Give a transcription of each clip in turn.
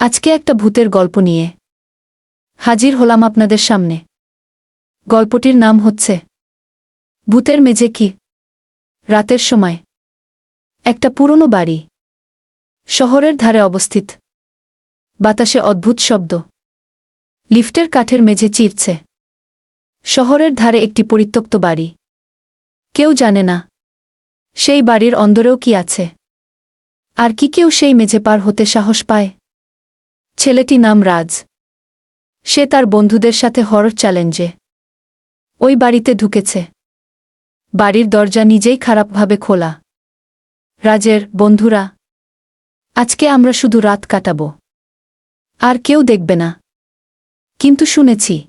আজকে একটা ভূতের গল্প নিয়ে। হাজির হলাম আপনাদের সামনে। গল্পটির নাম হচ্ছে, ভূতের মেঝে কি? রাতের সময়। একটা পুরনো বাড়ি। শহরের ধারে অবস্থিত। বাতাসে অদ্ভুত শব্দ। লিফটের কাঠের মেঝে চিরছে। শহরের ধারে একটি পরিত্যক্ত বাড়ি। কেউ জানে না, সেই বাড়ির অন্দরেও কি আছে। আর কি কেউ সেই মেঝে পার হতে সাহস পায়? ছেলেটি নাম রাজ। সে তার বন্ধুদের সাথে হরর চ্যালেঞ্জে। ওই বাড়িতে ঢুকেছে। বাড়ির দরজা নিজেই খারাপভাবে খোলা। রাজের, বন্ধুরা, আজকে আমরা শুধু রাত কাটাব। আর কেউ দেখবে না। কিন্তু শুনেছি,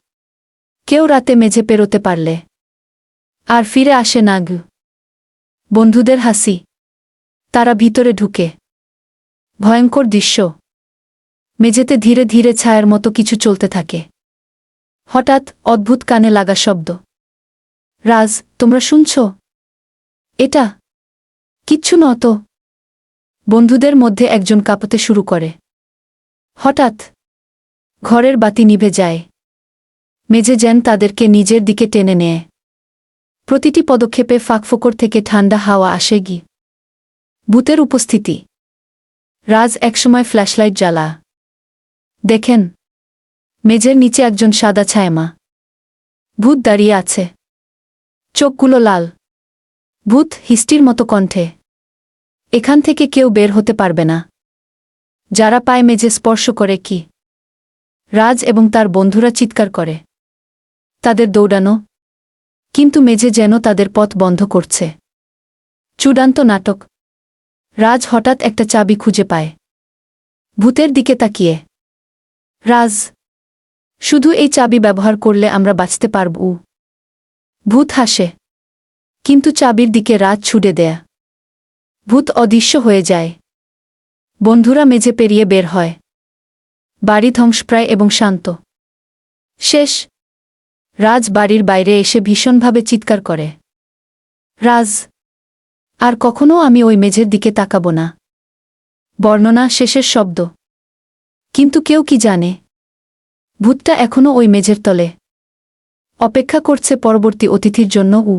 কেউ রাতে মেঝে পেরোতে পারলে। আর ফিরে আসে না গু। বন্ধুদের হাসি। তারা ভিতরে ঢুকে। ভয়ঙ্কর দৃশ্য। মেঝেতে ধীরে ধীরে ছায়ার মতো কিছু চলতে থাকে। হঠাৎ অদ্ভুত কানে লাগা শব্দ। রাজ, তোমরা শুনছ? এটা? কিচ্ছু ন তো। বন্ধুদের মধ্যে একজন কাঁপতে শুরু করে। হঠাৎ ঘরের বাতি নিভে যায়। মেঝে যেন তাদেরকে নিজের দিকে টেনে নেয়। প্রতিটি পদক্ষেপে ফাঁকফোকর থেকে ঠান্ডা হাওয়া আসে গি। ভূতের উপস্থিতি। রাজ একসময় ফ্ল্যাশলাইট জ্বালা। দেখেন, মেঝের নিচে একজন সাদা ছায়ামা। ভূত দাঁড়িয়ে আছে। চোখগুলো লাল। ভূত হিস্টির মতো কণ্ঠে। এখান থেকে কেউ বের হতে পারবে না। যারা পায় মেঝে স্পর্শ করে কি? রাজ এবং তার বন্ধুরা চিৎকার করে। তাদের দৌড়ানো। কিন্তু মেঝে যেন তাদের পথ বন্ধ করছে। চূড়ান্ত নাটক। রাজ হঠাৎ একটা চাবি খুঁজে পায়। ভূতের দিকে তাকিয়ে। রাজ, শুধু এই চাবি ব্যবহার করলে আমরা বাঁচতে পারব। ভূত হাসে, কিন্তু চাবির দিকে রাজ ছুটে দেয়া। ভূত অদৃশ্য হয়ে যায়। বন্ধুরা মেঝে পেরিয়ে বের হয়। বাড়ি ধ্বংসপ্রায় এবং শান্ত। শেষ। রাজ বাড়ির বাইরে এসে ভীষণভাবে চিৎকার করে। রাজ, আর কখনো আমি ওই মেঝের দিকে তাকাব না। বর্ণনা শেষের শব্দ। কিন্তু কেউ কি জানে? ভূতটা এখনও ওই মেঝের তলে। অপেক্ষা করছে পরবর্তী অতিথির জন্য উ।